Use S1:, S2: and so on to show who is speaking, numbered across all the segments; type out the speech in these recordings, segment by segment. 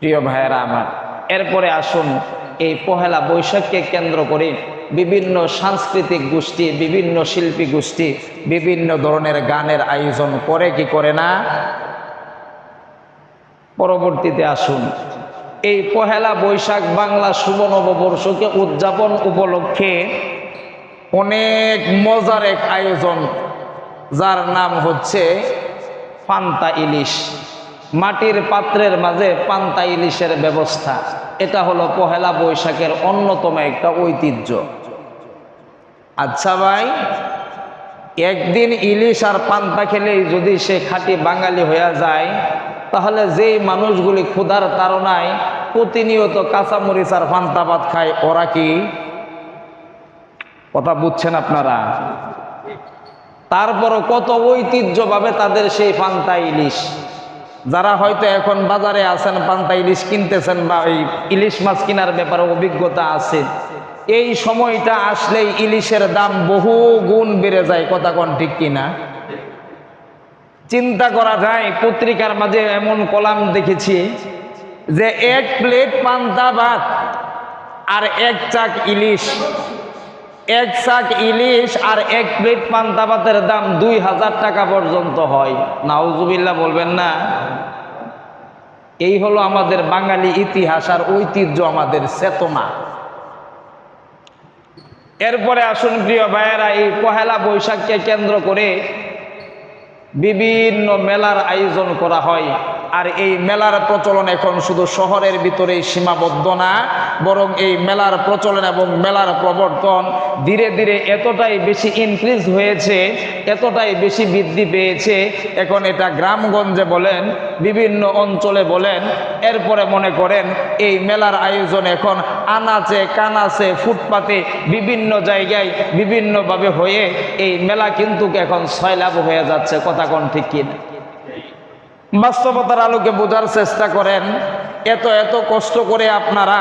S1: প্রিয় ভাইয়েরা আমার, এরপরে আসুন এই পহেলা বৈশাখকে কেন্দ্র করে বিভিন্ন সাংস্কৃতিক গোষ্ঠী, বিভিন্ন শিল্পী গোষ্ঠী, বিভিন্ন ধরনের গানের আয়োজন করে কি করে না? পরবর্তীতে আসুন, এই পহেলা বৈশাখ বাংলা শুভ নববর্ষকে উদযাপন উপলক্ষে অনেক মজার এক আয়োজন, যার নাম হচ্ছে পান্তা ইলিশ। মাটির পাত্রের মাঝে পান্তা ইলিশের ব্যবস্থা। এটা হলো পহেলা বৈশাখের অন্যতম একটা ঐতিহ্য। আচ্ছা ভাই, একদিন ইলিশ আর পান্তা খেলেই যদি সে খাঁটি বাঙালি হয়ে যায়, তাহলে যেই মানুষগুলি ক্ষুধার তাড়নায় প্রতিনিয়ত কাঁচামরিচ আর পান্তা ভাত খায়, ওরা কি? কথা বুঝছেন আপনারা? তারপরও কত ঐতিহ্যভাবে তাদের সেই পান্তা ইলিশ। যারা হয়তো এখন বাজারে আছেন, পান্তা ইলিশ কিনতেছেন বা ওই ইলিশ মাছ কেনার ব্যাপারে অভিজ্ঞতা আছে, এই সময়টা আসলেই ইলিশের দাম বহু গুণ বেড়ে যায়, কথা কোন ঠিক কিনা চিন্তা করা যায়, পত্রিকার মাঝে এমন কলাম দেখেছি যে এক প্লেট পান্তা ভাত আর এক চাক ইলিশ। এক চাক ইলিশ আর এক প্লেট পান্তা ভাতের দাম দুই হাজার টাকা পর্যন্ত হয়। নাউজুবিল্লা বলবেন না। এই হলো আমাদের বাঙালি ইতিহাস আর ঐতিহ্য আমাদের চেতনা। এরপরে আসুন প্রিয় ভাইয়েরা, এই পহেলা বৈশাখকে কেন্দ্র করে বিভিন্ন মেলার আয়োজন করা হয়। আর এই মেলার প্রচলন এখন শুধু শহরের ভিতরেই সীমাবদ্ধ না, বরং এই মেলার প্রচলন এবং মেলার প্রবর্তন ধীরে ধীরে এতটাই বেশি ইনক্রিজ হয়েছে, এতটাই বেশি বৃদ্ধি পেয়েছে। এখন এটা গ্রামগঞ্জে বলেন, বিভিন্ন অঞ্চলে বলেন, এরপরে মনে করেন এই মেলার আয়োজন এখন আনাচে কানাচে ফুটপাতে বিভিন্ন জায়গায় বিভিন্নভাবে হয়ে এই মেলা কিন্তু এখন সয়লাভ হয়ে যাচ্ছে, কথা কোন ঠিক কিনা। বাস্তবতার আলোকে বোঝার চেষ্টা করেন। এত এত কষ্ট করে আপনারা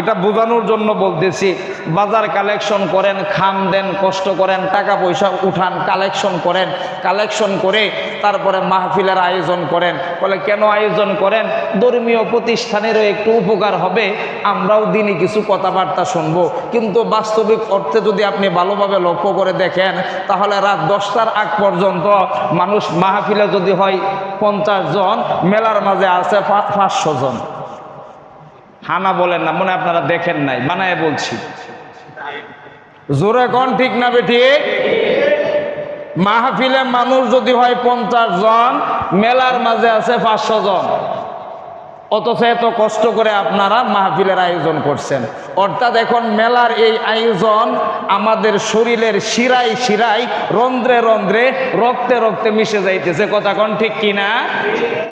S1: এটা বোঝানোর জন্য বলতেছি, বাজার কালেকশন করেন, খাম দেন, কষ্ট করেন, টাকা পয়সা উঠান, কালেকশন করেন, কালেকশন করে তারপরে মাহফিলের আয়োজন করেন। বলে, কেন আয়োজন করেন? ধর্মীয় প্রতিষ্ঠানেরও একটু উপকার হবে, আমরাও দিনই কিছু কথাবার্তা শুনব। কিন্তু বাস্তবিক অর্থে যদি আপনি ভালোভাবে লক্ষ্য করে দেখেন, তাহলে রাত দশটার আগ পর্যন্ত মানুষ মাহফিলে যদি হয় পঞ্চাশ জন, মেলার মাঝে আছে পাঁচশো জন। হানা বলেন না, মনে আপনারা দেখেন নাই, বানায় বলছি। জোরে কন ঠিক না বেটি মাহফিলে মানুষ যদি হয় পঞ্চাশ জন, মেলার মাঝে আছে পাঁচশো জন। অথচ এত কষ্ট করে আপনারা মাহফিলের আয়োজন করছেন। অর্থাৎ এখন মেলার এই আয়োজন আমাদের শরীরের শিরায় শিরায় রন্ধ্রে রন্ধ্রে রক্তে রক্তে মিশে যাইতেছে। কথা কোন ঠিক কিনা?